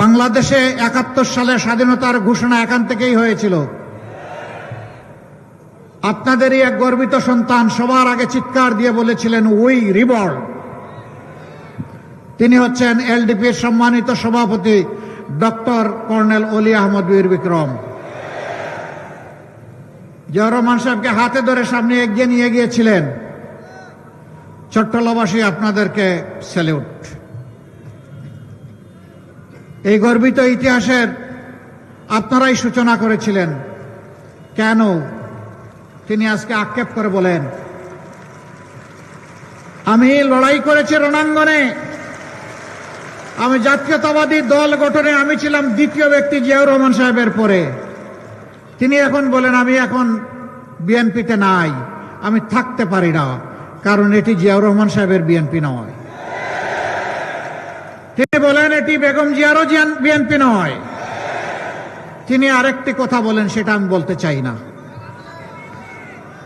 বাংলাদেশে একাত্তর সালে স্বাধীনতার ঘোষণা এখান থেকেই হয়েছিল। আপনাদেরই এক গর্বিত সন্তান সবার আগে চিৎকার দিয়ে বলেছিলেন উই রিবল তিনি হচ্ছেন এলডিপির সম্মানিত সভাপতি ডক্টর কর্নেল অলি আহমদ বীর বিক্রম। জিয়া রহমান সাহেবকে হাতে ধরে সামনে এগিয়ে নিয়ে গিয়েছিলেন। চট্টলাবাসী আপনাদেরকে স্যালিউট। এই গর্বিত ইতিহাসের আপনারাই সূচনা করেছিলেন। কেন? তিনি আজকে আক্ষেপ করে বলেন। আমি লড়াই করেছি রণাঙ্গনে। আমি জাতীয়তাবাদী দল গঠনে আমি ছিলাম দ্বিতীয় ব্যক্তি জিয়াউর রহমান সাহেবের পরে। তিনি এখন বলেন, আমি এখন বিএনপিতে নাই। আমি থাকতে পারি না, কারণ এটি জিয়াউর রহমান সাহেবের বিএনপি নয়। তিনি বলেন, এটি বেগম জিয়ারও বিএনপি নয়। তিনি আরেকটি কথা বলেন, সেটা আমি বলতে চাই না।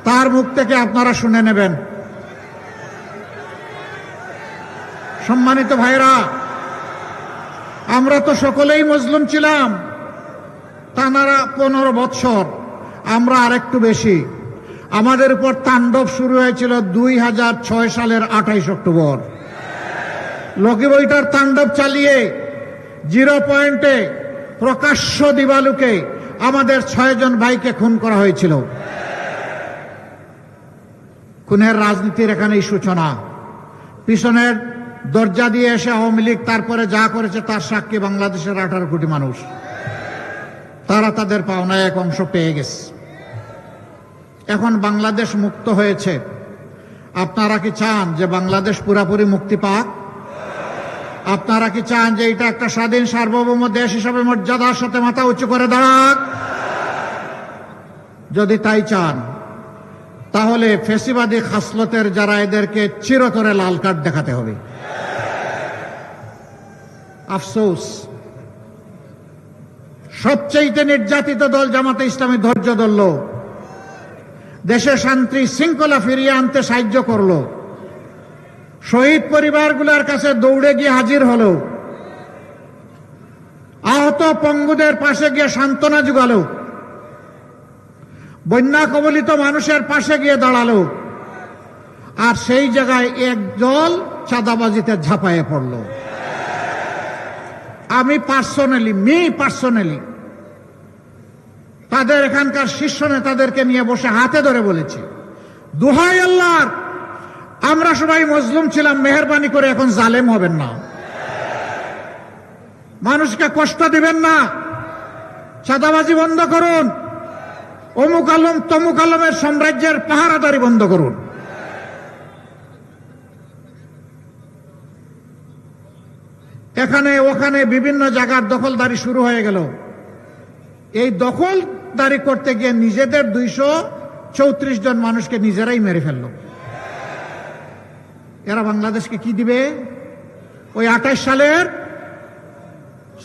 তার মুখ থেকে আপনারা শুনে নেবেন। সম্মানিত ভাইরা, আমরা তো সকলেই মজলুম ছিলাম। তানারা পনেরো বৎসর, আমরা আরেকটু বেশি। আমাদের উপর তাণ্ডব শুরু হয়েছিল দুই হাজার ছয় সালের আঠাইশ অক্টোবর। লকি বইটার তাণ্ডব চালিয়ে জিরো পয়েন্টে প্রকাশ্য দিবালুকে আমাদের ছয়জন ভাইকে খুন করা হয়েছিল। খুনের রাজনীতির এখানেই সূচনা। পিছনের দরজা দিয়ে এসে আওয়ামী লীগ তারপরে যা করেছে তার সাক্ষী বাংলাদেশের আঠারো কোটি মানুষ। তারা তাদের পাওনায় এক অংশ পেয়ে গেছে। এখন বাংলাদেশ মুক্ত হয়েছে। আপনারা কি চান যে বাংলাদেশ পুরাপুরি মুক্তি পাক? আপনারা কি চান যে এটা একটা স্বাধীন সার্বভৌম দেশ হিসাবে মর্যাদার সাথে মাথা উঁচু করে দাঁড়াক? যদি তাই চান, তাহলে ফেসিবাদী খাসলতের যারা এদেরকে চিরতরে লাল কার্ড দেখাতে হবে। আফসোস সবচেয়ে নির্যাতিত দল জামাতে ইসলামী ধৈর্য ধরল। দেশে শান্তি শৃঙ্খলা ফিরিয়ে আনতে সাহায্য করল। শহীদ পরিবারগুলোর কাছে দৌড়ে গিয়ে হাজির হল। আহত পঙ্গুদের পাশে গিয়ে সান্ত্বনা যুগালো। বন্যা কবলিত মানুষের পাশে গিয়ে দাঁড়াল। আর সেই জায়গায় এক দল চাঁদাবাজিতে ঝাঁপায়ে পড়ল। আমি পার্সোনালি মি পার্সোনালি তাদের এখানকার শীর্ষ নেতাদেরকে নিয়ে বসে হাতে ধরে বলেছি, দুহাই আল্লাহর আমরা সবাই মজলুম ছিলাম, মেহরবানি করে এখন জালেম হবেন না। মানুষকে কষ্ট দিবেন না। চাঁদাবাজি বন্ধ করুন। অমুক আলম তমুক আলমের সাম্রাজ্যের পাহারাদারি বন্ধ করুন। এখানে, ওখানে বিভিন্ন জায়গার দখলদারি শুরু হয়ে গেল। এই দখলদারি করতে গিয়ে নিজেদের দুইশো চৌত্রিশ জন মানুষকে নিজেরাই মেরে ফেলল। এরা বাংলাদেশকে কি দিবে? ওই আঠাইশ সালের,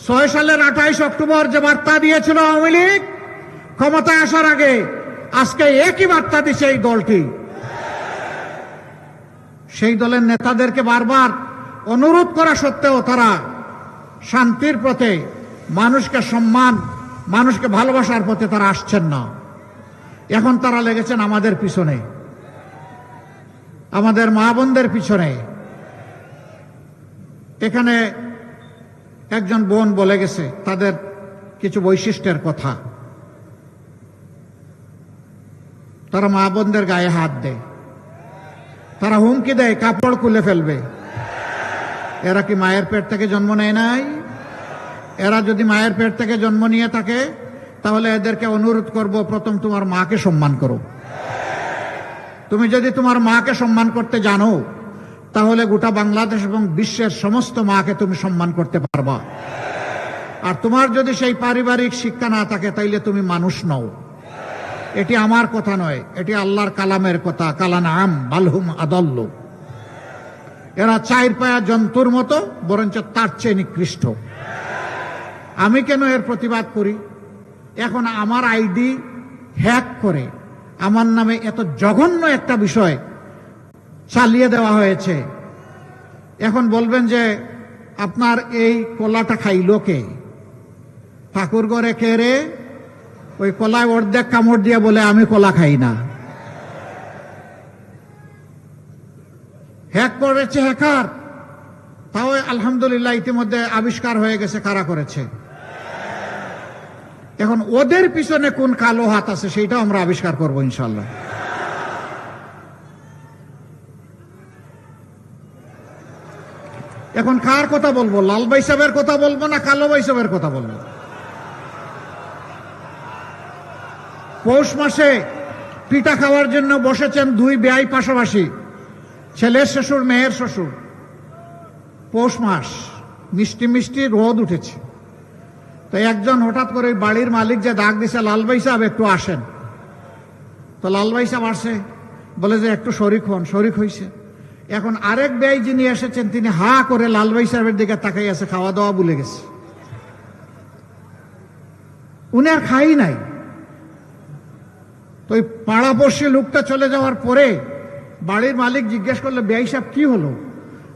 ছয় সালের আঠাইশ অক্টোবর যে বার্তা দিয়েছিল আওয়ামী লীগ, ক্ষমতায় আসার আগে, আজকে একই বার্তা দিচ্ছে এই দলটি। সেই দলের নেতাদেরকে বারবার অনুরোধ করা সত্ত্বেও তারা শান্তির পথে, মানুষকে সম্মান, মানুষকে ভালোবাসার পথে তারা আসছেন না। এখন তারা লেগেছেন আমাদের পিছনে। আমাদের মা বোনদের পিছনে। এখানে একজন বোন বলে গেছে, তাদের কিছু বৈশিষ্ট্যের কথা। তারা মা বোনদের গায়ে হাত দেয়। তারা হুমকি দেয়, কাপড় খুলে ফেলবে। এরা কি মায়ের পেট থেকে জন্ম নেয় নাই? এরা যদি মায়ের পেট থেকে জন্ম নিয়ে থাকে, তাহলে এদেরকে অনুরোধ করব, প্রথম তোমার মাকে সম্মান করো। তুমি যদি তোমার মাকে সম্মান করতে জানো, তাহলে গোটা বাংলাদেশ এবং বিশ্বের সমস্ত মাকে তুমি সম্মান করতে পারবা। আর তোমার যদি সেই পারিবারিক শিক্ষা না থাকে, তাইলে তুমি মানুষ নও। এটি আমার কথা নয়, এটি আল্লাহর কালামের কথা। কালান আম বালহুম আদল্ল। এরা চাইর পায়া জন্তুর মতো, বরঞ্চ তার চেয়ে নিকৃষ্ট। আমি কেন এর প্রতিবাদ করি? এখন আমার আইডি হ্যাক করে আমার নামে এত জঘন্য একটা বিষয় চালিয়ে দেওয়া হয়েছে। এখন বলবেন যে, আপনার এই কলাটা খাইলো কে? ঠাকুর ঘরে কে রে? ওই কলায় অর্ধেক কামড় দিয়ে বলে, আমি কলা খাই না। হ্যাক করেছে হ্যাকার। তাও আলহামদুলিল্লাহ ইতিমধ্যে আবিষ্কার হয়ে গেছে, কারা করেছে? এখন ওদের পিছনে কোন কালো হাত আছে সেইটাও আমরা আবিষ্কার করব ইনশাল্লাহ। এখন কার কথা বলব? লাল বাইসাবের কথা বলব না কালো বাইসাবের কথা বলব? পৌষ মাসে পিঠা খাওয়ার জন্য বসেছেন দুই ব্যয় পাশাপাশি, ছেলের শ্বশুর, মেয়ের শ্বশুর। পৌষ মাস, মিষ্টি মিষ্টি রোদ উঠেছে। তো একজন হঠাৎ করে বাড়ির মালিক যে ডাক দিছে, লালবাই সাহেব, একটু আসেন। তো লালবাই সাহেব আসে, বলে যে একটু শরিক হন, শরিক হইছে। এখন আরেক ব্যয় যিনি এসেছেন, তিনি হা করে লালবাই সাহেবের দিকে তাকাই আছে খাওয়া দাওয়া ভুলে গেছে। উনি আর খাই নাই। তো ওই পাড়াপড়শি লোকটা চলে যাওয়ার পরে বাড়ির মালিক জিজ্ঞেস করলে, ব্যয় সাহেব, কি হলো?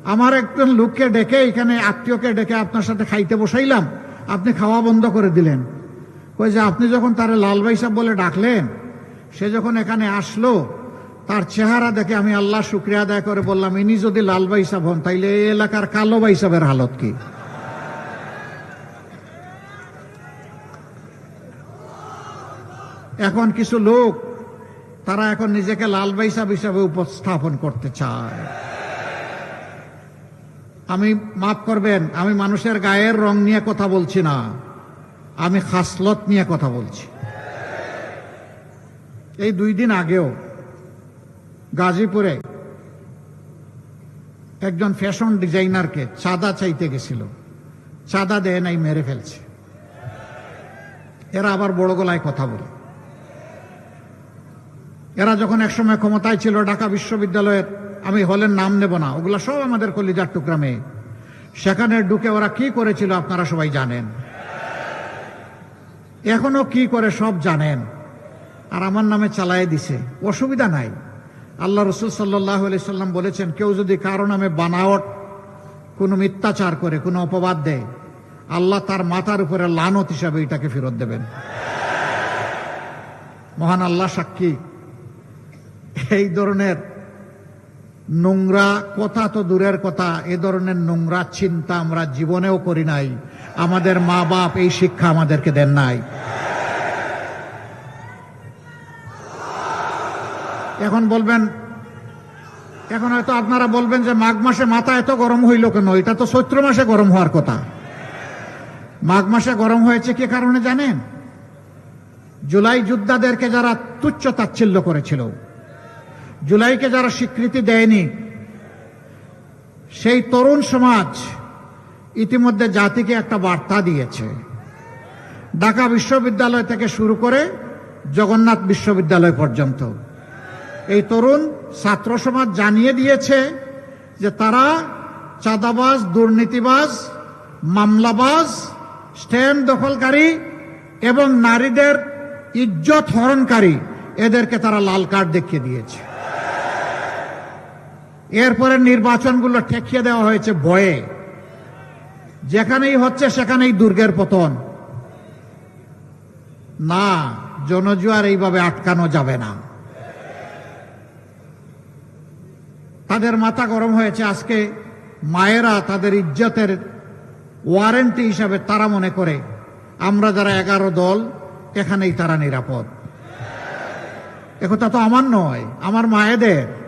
আমার একজন লোককে ডেকে, এখানে আত্মীয়কে ডেকে আপনার সাথে খাইতে বসাইলাম। আপনি খাওয়া বন্ধ করে দিলেন। কই যে আপনি যখন তার লাল ভাই সাহেব বলে ডাকলেন, সে যখন এখানে আসলো, তার চেহারা দেখে আমি আল্লাহ শুক্রিয়া আদায় করে বললাম, ইনি যদি লাল ভাই সাহেব হন, তাইলে এই এলাকার কালো ভাই সাহেবের হালত কি? এখন কিছু লোক, তারা এখন নিজেকে লাল ভাই সাহেব হিসাবে উপস্থাপন করতে চায়। আমি মাফ করবেন, আমি মানুষের গায়ের রং নিয়ে কথা বলছি না। আমি খাসলত নিয়ে কথা বলছি। এই দুই দিন আগেও গাজীপুরে একজন ফ্যাশন ডিজাইনারকে চাঁদা চাইতে গেছিল। চাঁদা দেয় নাই, মেরে ফেলছে। এরা আবার বড় গলায় কথা বলে। এরা যখন একসময় ক্ষমতায় ছিল ঢাকা বিশ্ববিদ্যালয়ের আমি হলের নাম নেব না। ওগুলা সব আমাদের কলিজার টুকরা মেয়ে সেখানে ঢুকে ওরা কি করেছিল আপনারা সবাই জানেন। এখনও কি করে সব জানেন। আর আমার নামে চালায় দিছে। অসুবিধা নাই। আল্লাহ রসুল সাল্লাহ সাল্লাম বলেছেন, কেউ যদি কারও নামে বানাওয়াট কোনো মিথ্যাচার করে, কোনো অপবাদ দেয়, আল্লাহ তার মাথার উপরে লানত হিসাবে এটাকে ফেরত দেবেন। মহান আল্লাহ সাক্ষী। এই ধরনের নোংরা কথা তো দূরের কথা। এ ধরনের নোংরা চিন্তা আমরা জীবনেও করি নাই। আমাদের মা বাপ এই শিক্ষা আমাদেরকে দেন নাই। এখন বলবেন, এখন হয়তো আপনারা বলবেন যে মাঘ মাসে মাথা এত গরম হইল কেন? এটা তো চৈত্র মাসে গরম হওয়ার কথা। মাঘ মাসে গরম হয়েছে কি কারণে জানেন? জুলাই যোদ্ধাদেরকে যারা তুচ্ছ তাচ্ছিল্য করেছিল। জুলাইকে যারা স্বীকৃতি দেয়নি, সেই তরুণ সমাজ ইতিমধ্যে জাতিকে একটা বার্তা দিয়েছে। ঢাকা বিশ্ববিদ্যালয় থেকে শুরু করে জগন্নাথ বিশ্ববিদ্যালয় পর্যন্ত। এই তরুণ ছাত্র সমাজ জানিয়ে দিয়েছে যে তারা চাঁদাবাজ, দুর্নীতিবাজ, মামলাবাজ স্ট্যান্ড দখলকারী এবং নারীদের ইজ্জত হরণকারী, এদেরকে তারা লাল কার্ড দেখিয়ে দিয়েছে। এরপরে নির্বাচনগুলো ঠেকিয়ে দেওয়া হয়েছে ভয়ে। যেখানেই হচ্ছে সেখানেই দুর্গের পতন। না জনজুয়ার এইভাবে আটকানো যাবে না। তাদের মাথা গরম হয়েছে আজকে। মায়েরা তাদের ইজ্জতের ওয়ারেন্টি হিসাবে তারা মনে করে। আমরা যারা এগারো দল, এখানেই তারা নিরাপদ। একথা তো আমার নয়, আমার মায়েদের।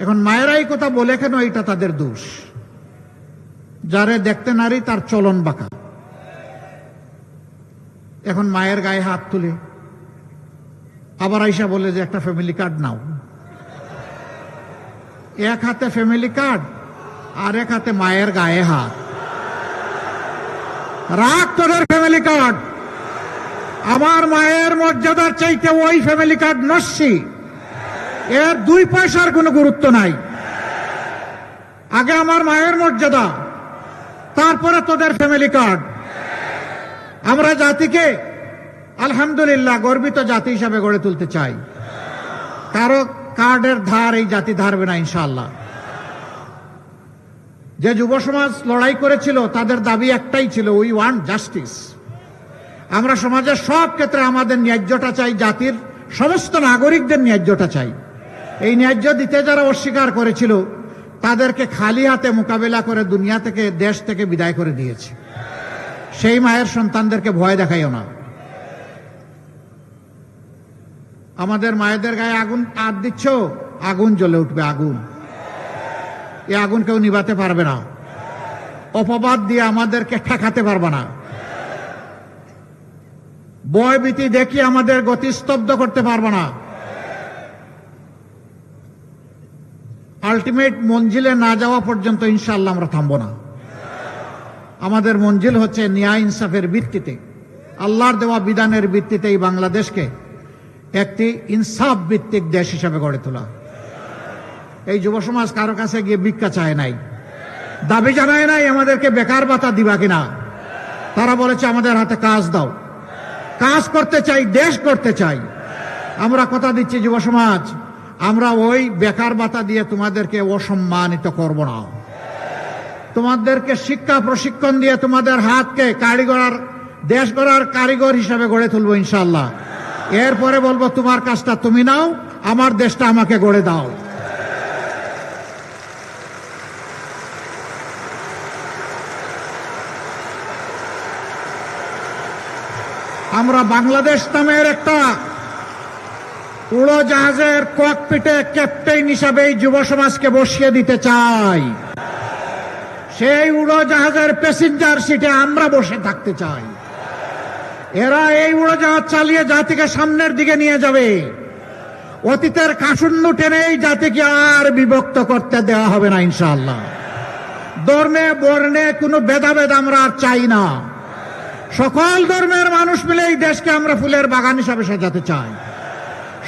এখন মায়েরাই কথা বলে কেন এটা তাদের দোষ? যারে দেখতে নারী, তার চলন বাঁকা। এখন মায়ের গায়ে হাত তুলে, আবার আইসা বলে যে একটা ফ্যামিলি কার্ড নাও। এক হাতে ফ্যামিলি কার্ড আর এক হাতে মায়ের গায়ে হাত। রাগ তোদের ফ্যামিলি কার্ড আমার মায়ের মর্যাদার চাইতে ওই ফ্যামিলি কার্ড নস্যি। এর দুই পয়সার কোনো গুরুত্ব নাই। আগে আমার মায়ের মর্যাদা, তারপরে তোদের ফ্যামিলি কার্ড আমরা জাতিকে আলহামদুলিল্লাহ গর্বিত জাতি হিসাবে গড়ে তুলতে চাই। কারও কার্ডের ধার এই জাতি ধারবে না ইনশাল্লাহ যে যুব সমাজ লড়াই করেছিল, তাদের দাবি একটাই ছিল উই ওয়ান্ট জাস্টিস আমরা সমাজের সব ক্ষেত্রে আমাদের ন্যায্যটা চাই, জাতির সমস্ত নাগরিকদের ন্যায্যটা চাই। এই ন্যায্য দিতে যারা অস্বীকার করেছিল, তাদেরকে খালি হাতে মোকাবেলা করে দুনিয়া থেকে, দেশ থেকে বিদায় করে দিয়েছে। সেই মায়ের সন্তানদেরকে ভয় দেখাইও না। আমাদের মায়েদের গায়ে আগুন আর দিচ্ছ, আগুন জ্বলে উঠবে, আগুন। এই আগুন কেউ নিভাতে পারবে না। অপবাদ দিয়ে আমাদেরকে ঠেকাতে পারবে না। ভয়ভীতি দেখি আমাদের গতি স্তব্ধ করতে পারবে না। আলটিমেট মঞ্জিলে না যাওয়া পর্যন্ত ইনশাল্লাহ আমরা থামবো না। আমাদের মঞ্জিল হচ্ছে ন্যায় ইনসাফের ভিত্তিতে। আল্লাহর দেওয়া বিধানের ভিত্তিতে এই বাংলাদেশকে একটি ইনসাফ ভিত্তিক দেশ হিসাবে গড়ে তোলা। এই যুব সমাজ কারও কাছে গিয়ে ভিক্ষা চায় নাই। দাবি জানায় নাই আমাদেরকে বেকার ভাতা দিবা কিনা। তারা বলেছে, আমাদের হাতে কাজ দাও। কাজ করতে চাই, দেশ করতে চাই। আমরা কথা দিচ্ছি যুব সমাজ। আমরা ওই বেকার ভাতা দিয়ে তোমাদেরকে অসম্মানিত করব না। তোমাদেরকে শিক্ষা প্রশিক্ষণ দিয়ে তোমাদের হাতকে কারিগর দেশ গড়ার কারিগর হিসাবে গড়ে তুলবো ইনশাল্লাহ এরপরে বলব, তোমার কাজটা তুমি নাও, আমার দেশটা আমাকে গড়ে দাও। আমরা বাংলাদেশ নামের একটা উড়োজাহাজের ককপিটে ক্যাপ্টেন হিসাবে যুব সমাজকে বসিয়ে দিতে চাই। সেই উড়োজাহাজের প্যাসেঞ্জার সিটে আমরা বসে থাকতে চাই। এরা এই উড়োজাহাজ চালিয়ে জাতিকে সামনের দিকে নিয়ে যাবে। অতীতের কাসুন্ন টেনে এই জাতিকে আর বিভক্ত করতে দেওয়া হবে না, ইনশাআল্লাহ। ধর্মে, বর্ণে কোনো ভেদাভেদ আমরা আর চাই না। সকল ধর্মের মানুষ মিলে এই দেশকে আমরা ফুলের বাগান হিসাবে সাজাতে চাই।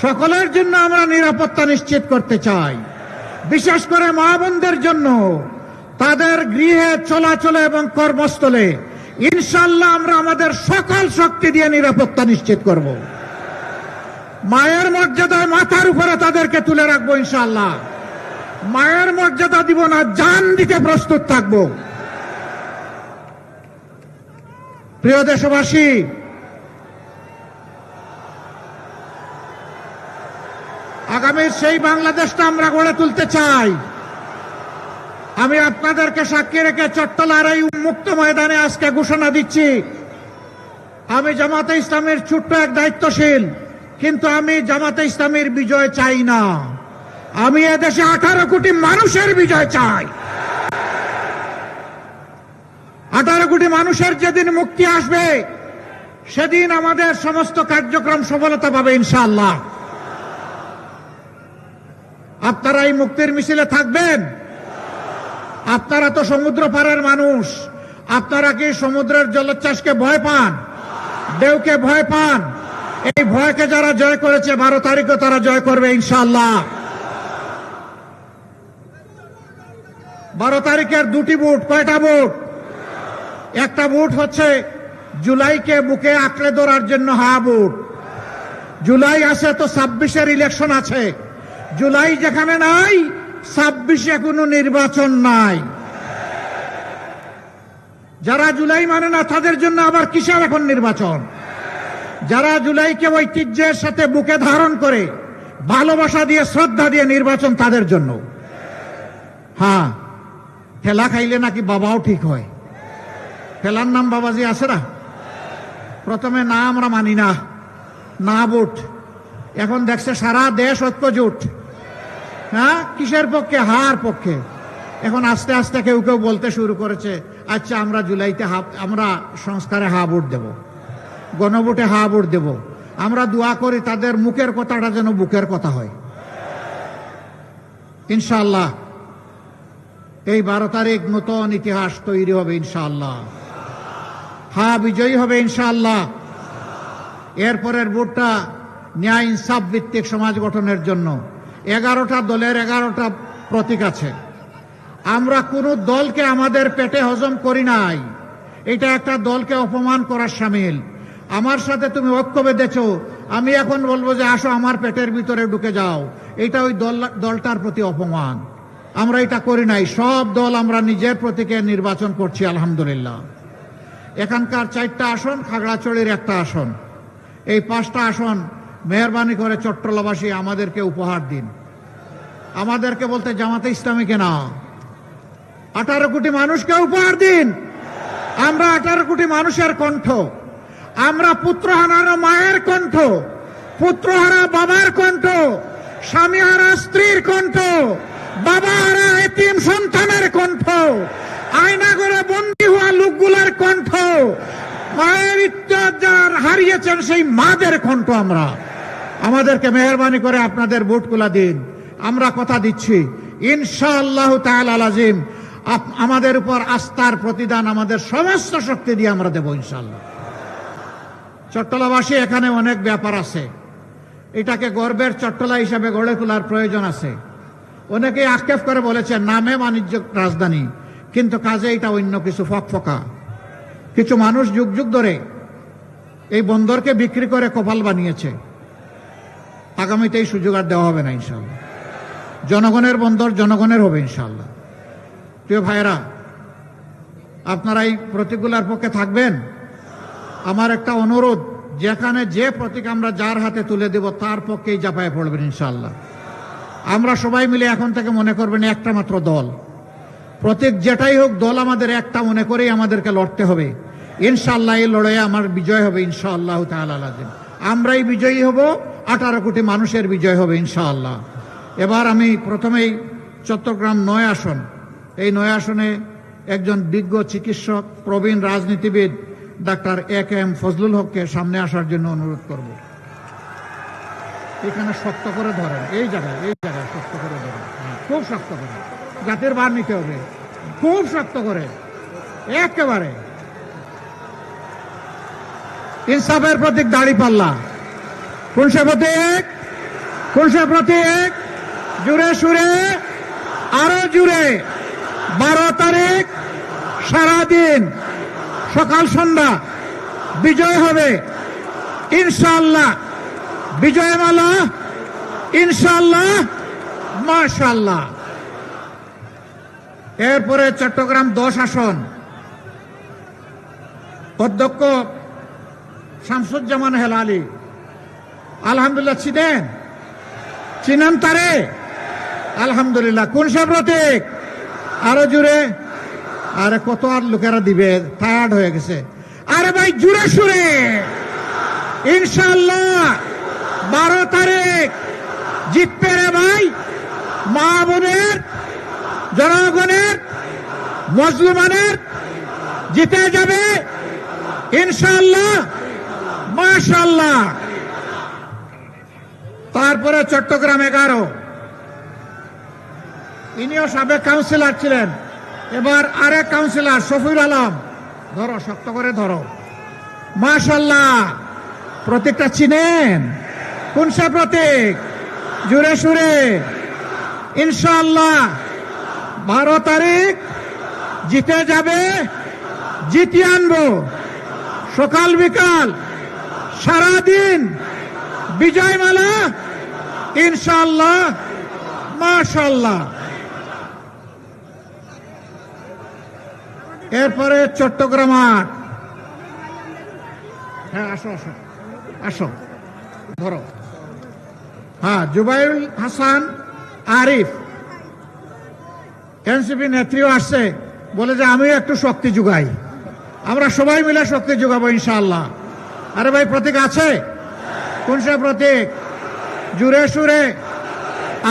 সকলের জন্য আমরা নিরাপত্তা নিশ্চিত করতে চাই। বিশেষ করে মা বোনদের জন্য। তাদের গৃহে চলাচলে এবং কর্মস্থলে ইনশাল্লাহ আমরা আমাদের সকল শক্তি দিয়ে নিরাপত্তা নিশ্চিত করব। মায়ের মর্যাদায় মাথার উপরে তাদেরকে তুলে রাখব ইনশাল্লাহ মায়ের মর্যাদা দিব না, জান দিতে প্রস্তুত থাকব। প্রিয় দেশবাসী আগামী সেই বাংলাদেশটা আমরা গড়ে তুলতে চাই। আমি আপনাদেরকে সাক্ষী রেখে চট্টলার এই উন্মুক্ত ময়দানে আজকে ঘোষণা দিচ্ছি। আমি জামাতে ইসলামের ছোট্ট এক দায়িত্বশীল, কিন্তু আমি জামাতে ইসলামের বিজয় চাই না। আমি এদেশে আঠারো কোটি মানুষের বিজয় চাই। আঠারো কোটি মানুষের যেদিন মুক্তি আসবে, সেদিন আমাদের সমস্ত কার্যক্রম সফলতা পাবে ইনশাআল্লাহ। আপনারা এই মুক্তির মিছিলে থাকবেন? আপনারা তো সমুদ্র পাড়ের মানুষ। আপনারা কি সমুদ্রের জলোচ্ছ্বাসকে ভয় পান? ঢেউকে ভয় পান? এই ভয়কে যারা জয় করেছে, বারো তারিখও তারা জয় করবে ইনশাল্লাহ বারো তারিখের দুটি বুট, কয়টা বুট? একটা বুট হচ্ছে জুলাইকে বুকে আঁকড়ে ধরার জন্য হা বুট। জুলাই আছে তো ছাব্বিশের ইলেকশন আছে। জুলাই যেখানে নাই, ছাব্বিশে কোনো নির্বাচন নাই। যারা জুলাই মানে না, তাদের জন্য আবার কিসের এখন নির্বাচন? যারা জুলাইকে ঐতিহ্যের সাথে বুকে ধারণ করে, ভালোবাসা দিয়ে, শ্রদ্ধা দিয়ে নির্বাচন তাদের জন্য। হ্যাঁ ঠেলা খাইলে নাকি বাবাও ঠিক হয়। ঠেলার নাম বাবাজি আছে না? প্রথমে না আমরা মানি না। না ভোট। এখন দেখছে সারা দেশ ঐক্যজোট। হ্যাঁ? কিসের পক্ষে? হার পক্ষে। এখন আস্তে আস্তে কেউ কেউ বলতে শুরু করেছে আচ্ছা আমরা জুলাইতে হা আমরা সংস্কারে হা ভোট দেব। গণভোটে হা ভোট দেব। আমরা দোয়া করি তাদের মুখের কথাটা যেন বুকের কথা হয়। ইনশাল্লাহ এই বারো তারিখ নতুন ইতিহাস তৈরি হবে ইনশাল্লাহ হা বিজয়ী হবে ইনশাল্লাহ এরপরের ভোটটা ন্যায় ইনসাফ ভিত্তিক সমাজ গঠনের জন্য। এগারোটা দলের এগারোটা প্রতীক আছে। আমরা কোনো দলকে আমাদের পেটে হজম করি নাই। এটা একটা দলকে অপমান করার সামিল। আমার সাথে তুমি ঐক্য বেঁধেছ। আমি এখন বলব যে আসো আমার পেটের ভিতরে ঢুকে যাও। এটা ওই দল, দলটার প্রতি অপমান। আমরা এটা করি নাই। সব দল আমরা নিজের প্রতীকে নির্বাচন করছি, আলহামদুলিল্লাহ। এখানকার চারটা আসন খাগড়াচড়ির একটা আসন। এই পাঁচটা আসন মেহরবানি করে চট্টলাবাসী আমাদেরকে উপহার দিন। আমাদেরকে বলতে জামাতে ইসলামীকে না। আঠারো কোটি মানুষকে উপহার দিন। আমরা আঠারো কোটি মানুষের কণ্ঠ। আমরা পুত্র হারানো মায়ের কণ্ঠ। পুত্র হারা বাবার কণ্ঠ। স্বামী হারা স্ত্রীর কণ্ঠ। বাবা হারা এতিম সন্তানের কণ্ঠ। আয়না করে বন্দী হওয়া লোকগুলার কণ্ঠ। মায়ের যার হারিয়েছেন সেই মাদের কণ্ঠ আমরা। আমাদেরকে মেহরবানি করে আপনাদের ভোটগুলা দিন। আমরা কথা দিচ্ছি। ইনশাআল্লাহ তাআলা আজিম আমাদের উপর আস্থার প্রতিদান আমাদের সমস্ত শক্তি দিয়ে আমরা দেব ইনশাল্লাহ চট্টলাবাসী, এখানে অনেক ব্যাপার আছে। এটাকে গর্বের চট্টলা হিসাবে গড়ে তোলার প্রয়োজন আছে। অনেকে আক্ষেপ করে বলেছে নামে বাণিজ্য রাজধানী, কিন্তু কাজে এটা অন্য কিছু, ফকফকা। কিছু মানুষ যুগ যুগ ধরে এই বন্দরকে বিক্রি করে কপাল বানিয়েছে। আগামীতে এই সুযোগ আর দেওয়া হবে না ইনশাল্লাহ জনগণের বন্দর জনগণের হবে ইনশাল্লাহ প্রিয় ভাইরা আপনারা এই প্রতীকগুলার পক্ষে থাকবেন? আমার একটা অনুরোধ, যেখানে যে প্রতীক আমরা যার হাতে তুলে দেব, তার পক্ষেই জাপায় পড়বেন ইনশাল্লাহ আমরা সবাই মিলে এখন থেকে মনে করবেন একটা মাত্র দল। প্রতীক যেটাই হোক, দল আমাদের একটা মনে করেই আমাদেরকে লড়তে হবে। ইনশাল্লাহ এই লড়াইয়ে আমার বিজয় হবে, ইনশাআল্লাহ তাআলা আমরাই বিজয়ী হব আঠারো কোটি মানুষের বিজয় হবে ইনশাআল্লাহ। এবার আমি প্রথমেই চট্টগ্রাম নয় আসন। এই নয় আসনে একজন বিজ্ঞ চিকিৎসক প্রবীণ রাজনীতিবিদ doctor A K M Fazlul হককে সামনে আসার জন্য অনুরোধ করব। এখানে শক্ত করে ধরেন এই জায়গায় এই জায়গায় শক্ত করে ধরেন। হ্যাঁ, খুব শক্ত করে। জাতির বার নিতে হবে। খুব শক্ত করে। একেবারে। ইনসাফের প্রতীক দাড়ি পাল্লা কোন সে প্রতীক? কোন সে প্রতীক? জুড়ে সুরে, আরও জুড়ে। বারো তারিখ সারাদিন, সকাল সন্ধ্যা, বিজয় হবে। ইনশাআল্লাহ বিজয়মালা ইনশাআল্লাহ, মাশাআল্লাহ। এরপরে চট্টগ্রাম দশ আসন। অধ্যক্ষ শামসুজ্জামান হেলালি। আলহামদুলিল্লাহ, চিনেন? চিনেন তারে? আলহামদুলিল্লাহ, কোন সে প্রতীক? আরও জুড়ে? আরে কত আর লোকেরা দিবে টায়ার্ড হয়ে গেছে। আরে ভাই, জুড়ে সুরে। ইনশাল্লাহ বারো তারিখ জিতবে রে ভাই। মা বোনের, জনগণের, মজলুমানের, জিতে যাবে। ইনশাল্লাহ মাশাল্লাহ তারপরে চট্টগ্রাম এগারো। ইনিও সাবেক কাউন্সিলর ছিলেন। এবার আরেক কাউন্সিলর শফিউল আলম। ধরো, শক্ত করে ধরো। মাশাল্লাহ প্রতীকটা চিনেন? কোন সে প্রতীক? জুড়ে সুরে। ইনশাল্লাহ বারো তারিখ জিতে যাবে, জিতিয়ে আনব। সকাল বিকাল, সারাদিন বিজয়মালা ইনশাল্লাহ মাশাল্লাহ এরপরে চট্টগ্রাম আট। হ্যাঁ আসো আসো আসো। ধরো। হ্যাঁ জুবাইল হাসান, আরিফ। এনসিপি নেত্রীও আসছে, বলে যে আমিও একটু শক্তি যোগাই। আমরা সবাই মিলে শক্তি যোগাবো ইনশাল্লাহ আরে ভাই, প্রতীক আছে? কোন সে প্রতীক? জুড়ে সুরে,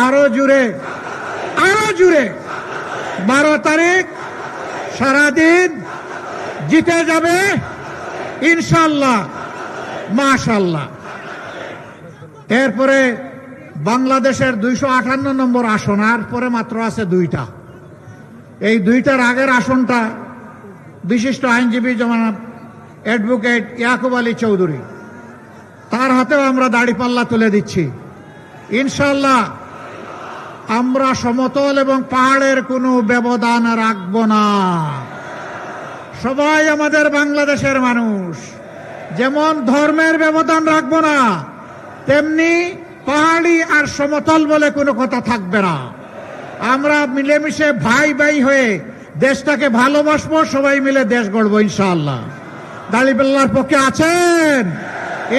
আরও জুড়ে আরও জুড়ে। বারো তারিখ সারাদিন জিতে যাবে ইনশাল্লাহ মাশাল্লাহ এরপরে বাংলাদেশের দুইশো আটান্ন নম্বর আসন, আর পরে মাত্র আছে দুইটা। এই দুইটার আগের আসনটা বিশিষ্ট আইনজীবী যেমন অ্যাডভোকেট ইয়াকুব আলী চৌধুরী। তার হাতেও আমরা দাড়িপাল্লা তুলে দিচ্ছি। ইনশাল্লাহ আমরা সমতল এবং পাহাড়ের কোনো ব্যবধান রাখব না। সবাই আমাদের বাংলাদেশের মানুষ, যেমন ধর্মের ব্যবধান রাখব না, তেমনি পাহাড়ি আর সমতল বলে কোনো কথা থাকবে না। আমরা মিলেমিশে ভাই ভাই হয়ে দেশটাকে ভালোবাসবো, সবাই মিলে দেশ গড়বো ইনশাআল্লাহ। দালিপাল্লার পক্ষে আছেন?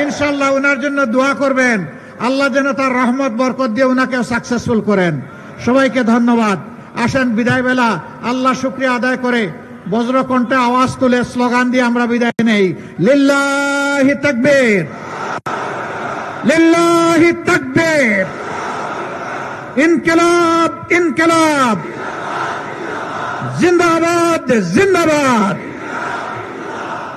ইনশাল্লাহ ওনার জন্য দোয়া করবেন। আল্লাহ যেন তার রহমত, বরকত দিয়ে ওনাকে সাকসেসফুল করেন। সবাইকে ধন্যবাদ। আসেন বিদায় বেলা। আল্লাহ শুক্রিয়া আদায় করে বজ্রকণ্ঠে আওয়াজ তুলে স্লোগান দিয়ে আমরা বিদায় নেই। লিল্লাহি তাকবীর। লিল্লাহি তাকবীর। ইনকিলাব ইনকিলাব। জিন্দাবাদ জিন্দাবাদ।